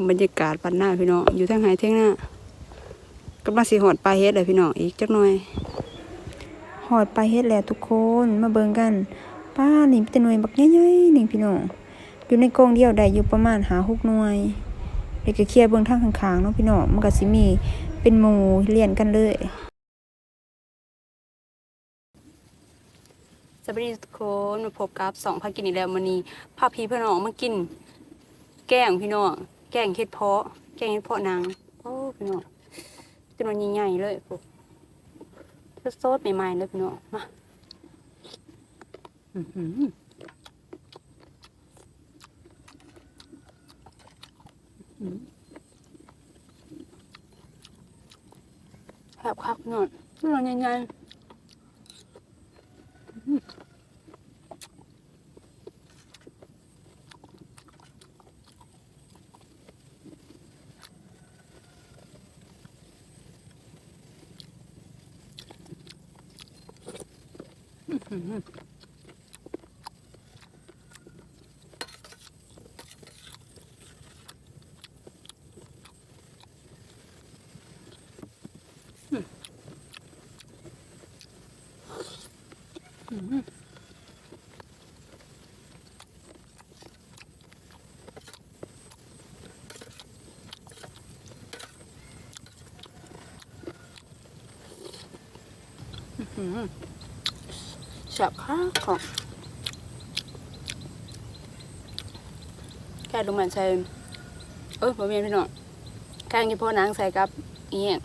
มบรรยากาศปันหน้าพี่น้องอยู่ทางไหนเท่งหน้ากำลังสิหอดปลาเฮ็ดเลยพี่น้องอีกจักหน่อยหอดปลาเฮ็ดแล้วทุกคนมาเบิ่งกันป้าหนี่เป็นหน่วยบักใหญ่ๆนี่งพี่น้องอยู่ในกรงเดียวได้อยู่ประมาณหาหกหน่วยเดี๋ยวก็เคลียร์เบิ่งทางข้างๆเนาะพี่น้องมันก็สิมีเป็นหมู่เรียนกันเลยสวัสดีทุกคนมาพบกับสองพันกินอีกแล้ววันนี้พาพี่พี่น้องมากิน แกงพี่น้อง แกงเห็ดเพาะ แกงเห็ดเพาะนางโอ้พี่น้องจำนวนใหญ่ๆเลยพวกสดใหม่ๆเลยพี่น้องมาอือหืออือหือบครับพี่น้องจำนวนใหญ่ๆ 嗯。Mm hmm. แซ่บค่ะของแค่ลงมันใส่เออบ่แม่นพี่น้องแกงที่พ่อนางใส่กับอีหยัง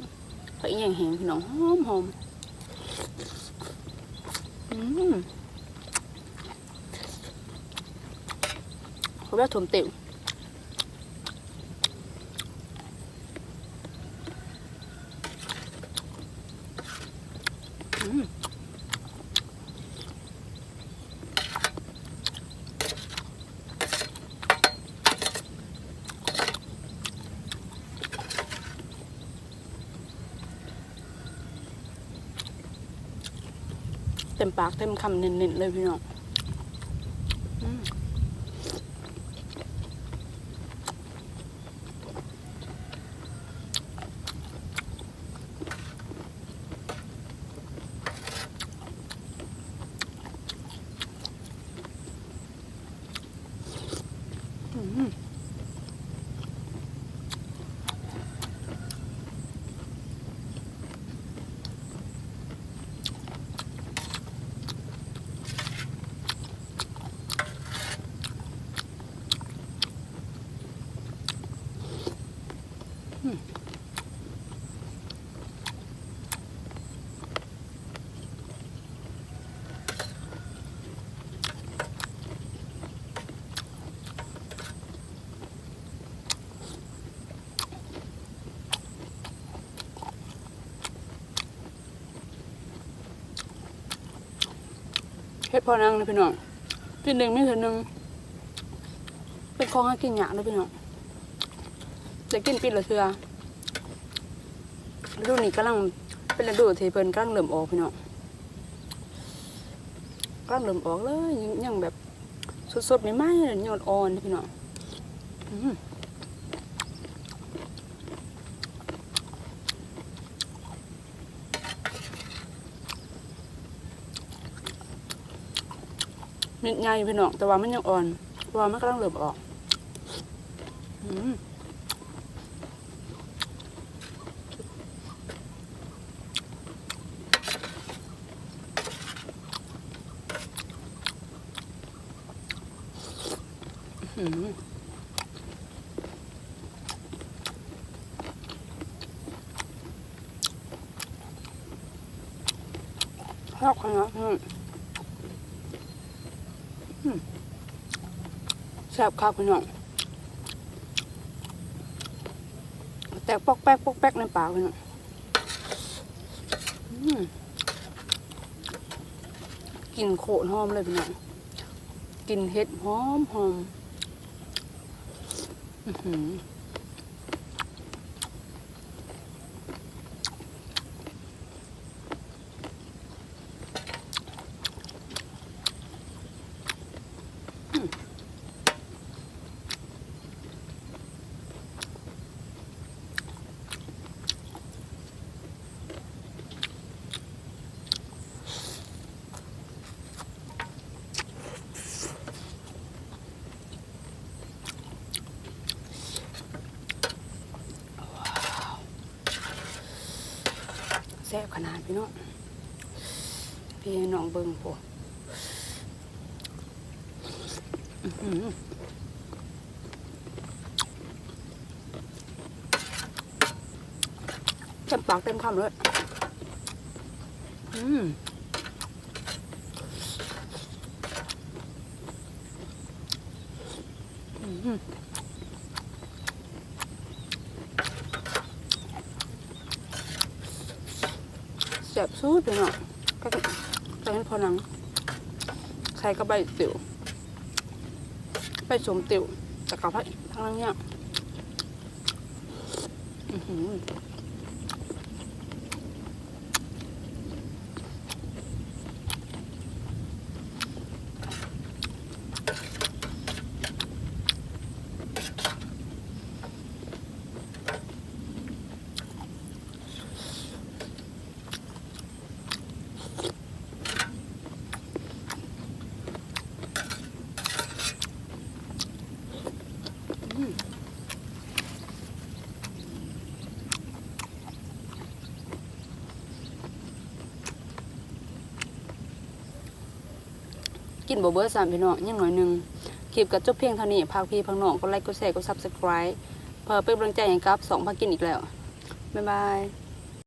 พออีหยังแห้งพี่น้องหอมหอมอืมเขาแบบถมติ๋วอืม เต็ มปากเต็มคำเน้นๆเลยพี่น้องอืมอืม เฮ็ดพอนังเลยพี่น้องปีหนึ่งไม่ถึงหนึ่งเป็นของใหากินยากเลยพี่น้องจะกินปีละเทือฤดูนี้กำลังเป็นฤดูที่เพิ่นกำลังเริ่มออกพี่น้องกำลังเริ่มออกเลยยังยังแบบสดๆใหม่ๆเลยยอดอ่อนพี่น้อง มเม็ดใหญ่พี่น้องแต่ว่ามันยังอ่อนเพราะว่ามันกำลังเริ่มออกอืมอืมชอบขนาดนั้ แซ่บข้าวพี่น้องแต่ปอกแป๊กปอกแป๊กในปากพี่น้องอืมกลินโขนหอมเลยพี่น้องกลินเห็ดหอมหอม อือหือ แซ่บขนาดพี่น้องพี่น้องเบิ่งพวกเต็มปากเต็มคำเลย อืม แซ่บสุดพี่น้องก็จะเป็นพอนังใส่กระใบติ๋วใบสมติ๋วแต่กับพระทั้งนั้นเนี่ยอือหือ กินบ่เบิดสามพี่น้องยังหน่อยหนึ่งคลิปกับจบเพียงเท่านี้พากพี่พังน้องก็ไลค์กดแชร์กดซับสไคร้เพื่อเป็นกำลังใจให้กับสองพักกินอีกแล้ว บ๊ายบาย